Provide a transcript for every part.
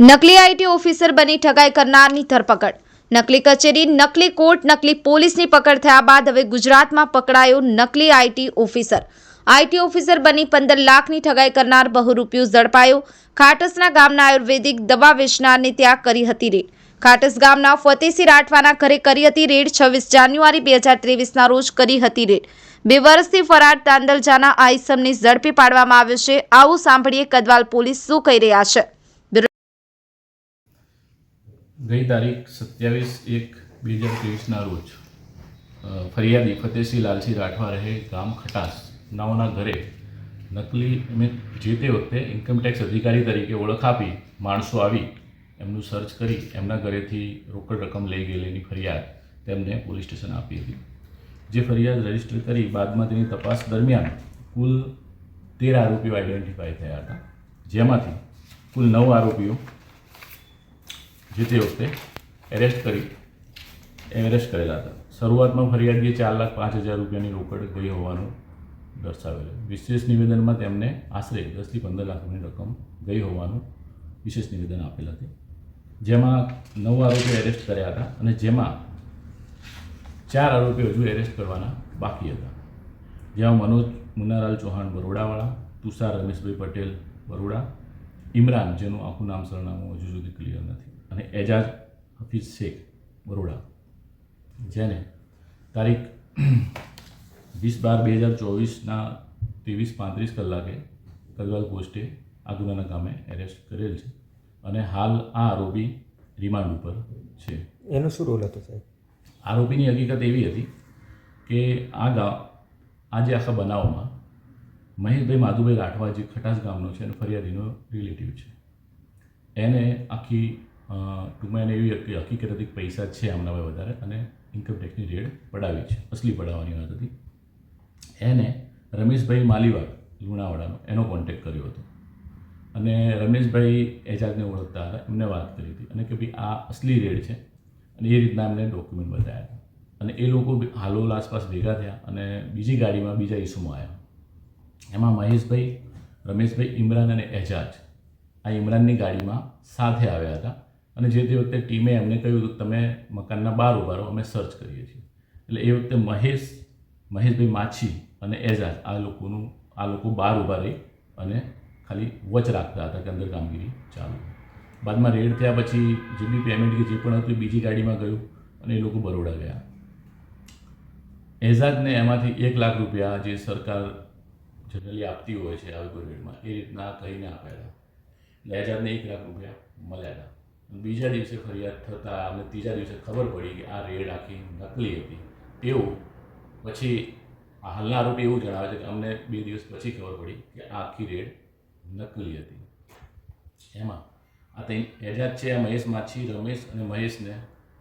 નકલી IT officer બની ઠગાઈ કરનારની ધરપકડ. નકલી કચેરી, નકલી કોર્ટ, નકલી પોલીસની પકડ થયા બાદ હવે ગુજરાતમાં પકડાયો નકલી આઈટી ઓફિસર. આઈટી ઓફિસર બની પંદર લાખની ઠગાઈ કરનાર બહુરૂપિયો ઝડપાયો. ખાટસના ગામના આયુર્વેદિક દવા વેચનારને ત્યાં કરી હતી રેડ. ખાટસ ગામના ફતેસિંહ રાઠવાના ઘરે કરી હતી રેડ છવ્વીસ જાન્યુઆરી બે હજાર ત્રેવીસના રોજ કરી હતી રેડ. બે વર્ષથી ફરાર તાંદલજાના આ ઝડપી પાડવામાં આવ્યો છે. આવું સાંભળીએ કદવાલ પોલીસ શું કહી રહ્યા છે. ગઈ તારીખ સત્યાવીસ એક બે હજાર ત્રેવીસના રોજ ફરિયાદી ફતેહસિંહ લાલસિંહ રાઠવા રહે ગામ ખટાસ, નાઓના ઘરે નકલી મેં જે તે વખતે ઇન્કમટેક્સ અધિકારી તરીકે ઓળખ આપી માણસો આવી એમનું સર્ચ કરી એમના ઘરેથી રોકડ રકમ લઈ ગયેલીની ફરિયાદ તેમને પોલીસ સ્ટેશન આપી હતી. જે ફરિયાદ રજિસ્ટર કરી બાદમાં તેની તપાસ દરમિયાન કુલ તેર આરોપીઓ આઈડેન્ટિફાઈ થયા હતા. જેમાંથી કુલ નવ આરોપીઓ જે તે વખતે એરેસ્ટ કરી એરેસ્ટ કરેલા હતા. શરૂઆતમાં ફરિયાદીએ ચાર લાખ પાંચ હજાર રૂપિયાની રોકડ ગઈ હોવાનું દર્શાવેલું. વિશેષ નિવેદનમાં તેમને આશરે દસથી પંદર લાખની રકમ ગઈ હોવાનું વિશેષ નિવેદન આપેલ હતું. જેમાં નવ આરોપીઓ એરેસ્ટ કર્યા હતા અને જેમાં ચાર આરોપીઓ હજુ એરેસ્ટ કરવાના બાકી હતા. જેમાં મનોજ મુન્નાલાલ ચૌહાણ બરોડાવાળા, તુષાર રમેશભાઈ પટેલ બરોડા, ઇમરાન, જેનું આખું નામ, સરનામું હજુ સુધી ક્લિયર નથી. અને એજાજ હફીઝ શેખ બરોડા જેને તારીખ વીસ બાર બે હજાર ચોવીસના ત્રેવીસ પાંત્રીસ કલાકે કલવાલ પોસ્ટે આ ગુનાના કામે એરેસ્ટ કરેલ છે અને હાલ આ આરોપી રિમાન્ડ ઉપર છે. એનો શું રોલ હતો સાહેબ? આરોપીની હકીકત એવી હતી કે આ ગામ આ જે આખા બનાવમાં મહેશભાઈ માધુભાઈ રાઠવા જે ખટાસ ગામનો છે અને ફરિયાદીનો રિલેટિવ છે. એને આખી ટૂંકમાં એને એવી હકી- હકીકત હતી કે પૈસા છે આમના ભાઈ વધારે અને ઇન્કમટેક્સની રેડ પડાવી છે. અસલી પડાવવાની વાત હતી. એને રમેશભાઈ માલીવાડ લુણાવાડાનો, એનો કોન્ટેક્ટ કર્યો હતો. અને રમેશભાઈ એજાજને ઓળખતા હતા, એમને વાત કરી હતી. અને કે ભાઈ, આ અસલી રેડ છે. અને એ રીતના એમને ડોક્યુમેન્ટ બતાવ્યા હતા. અને એ લોકો હાલોલ આસપાસ ભેગા થયા અને બીજી ગાડીમાં બીજા ઈસુમાં આવ્યા. એમાં મહેશભાઈ, રમેશભાઈ ઇમરાન અને એજાજ આ ઇમરાનની ગાડીમાં સાથે આવ્યા હતા. અને જે તે વખતે ટીમે એમને કહ્યું હતું તમે મકાનના બહાર ઊભા રહો, અમે સર્ચ કરીએ છીએ. એટલે એ વખતે મહેશ, મહેશભાઈ માછી અને એજાજ આ લોકોનું, આ લોકો બહાર ઊભા રહી અને ખાલી વચ રાખતા હતા કે અંદર કામગીરી ચાલુ. બાદમાં રેડ થયા પછી જે બી પેમેન્ટ કે જે પણ હતું એ બીજી ગાડીમાં ગયું અને એ લોકો બરોડા ગયા. એઝાદને એમાંથી એક લાખ રૂપિયા જે સરકાર જનરલી આપતી હોય છે આવી કોઈ રેડમાં, એ રીતના કહીને આપેલા એટલે એઝાદને એક લાખ રૂપિયા મળ્યા હતા. બીજા દિવસે ફરિયાદ થતાં અમને ત્રીજા દિવસે ખબર પડી કે આ રેડ આખી નકલી હતી. તેવું પછી આ હાલના આરોપી એવું જણાવે છે કે અમને બે દિવસ પછી ખબર પડી કે આ આખી રેડ નકલી હતી. એમાં આ તે એજાજ છે, આ મહેશ માછી, રમેશ અને મહેશને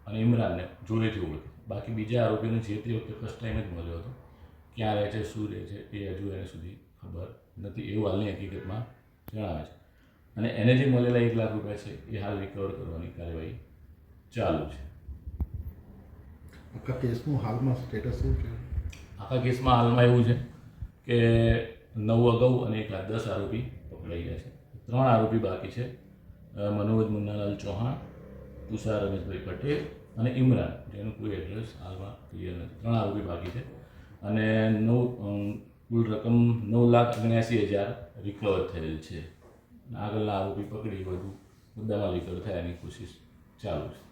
અને ઇમરાનને જોડેથી ઓળખે બાકી બીજા આરોપીઓને જે તે વખતે ફર્સ્ટ ટાઈમ જ મળ્યો હતો. ક્યાં રહે છે, શું રહે છે, એ હજુ એને સુધી ખબર નથી. એવું હાલની હકીકતમાં જણાવે છે. અને એને જે મળેલા એક લાખ રૂપિયા છે એ હાલ રિકવર કરવાની કાર્યવાહી ચાલુ છે. આખા કેસનું હાલમાં સ્ટેટસ શું છે? આખા કેસમાં હાલમાં એવું છે કે નવ અગાઉ અને એક લાખ દસ આરોપી પકડાઈ ગયા છે. ત્રણ આરોપી બાકી છે. મનોજ મુન્નાલાલ ચૌહાણ તુષાર રમેશભાઈ પટેલ અને ઇમરાન. જેનું કોઈ એડ્રેસ હાલમાં ક્લિયર નથી. ત્રણ આરોપી બાકી છે. અને નવ કુલ રકમ નવ લાખ ઓગણ્યાસી હજાર રિકવર થયેલ છે. આગળના આરોપી પકડી બધું મુદ્દામાં રિકવર થયાની કોશિશ ચાલુ છે.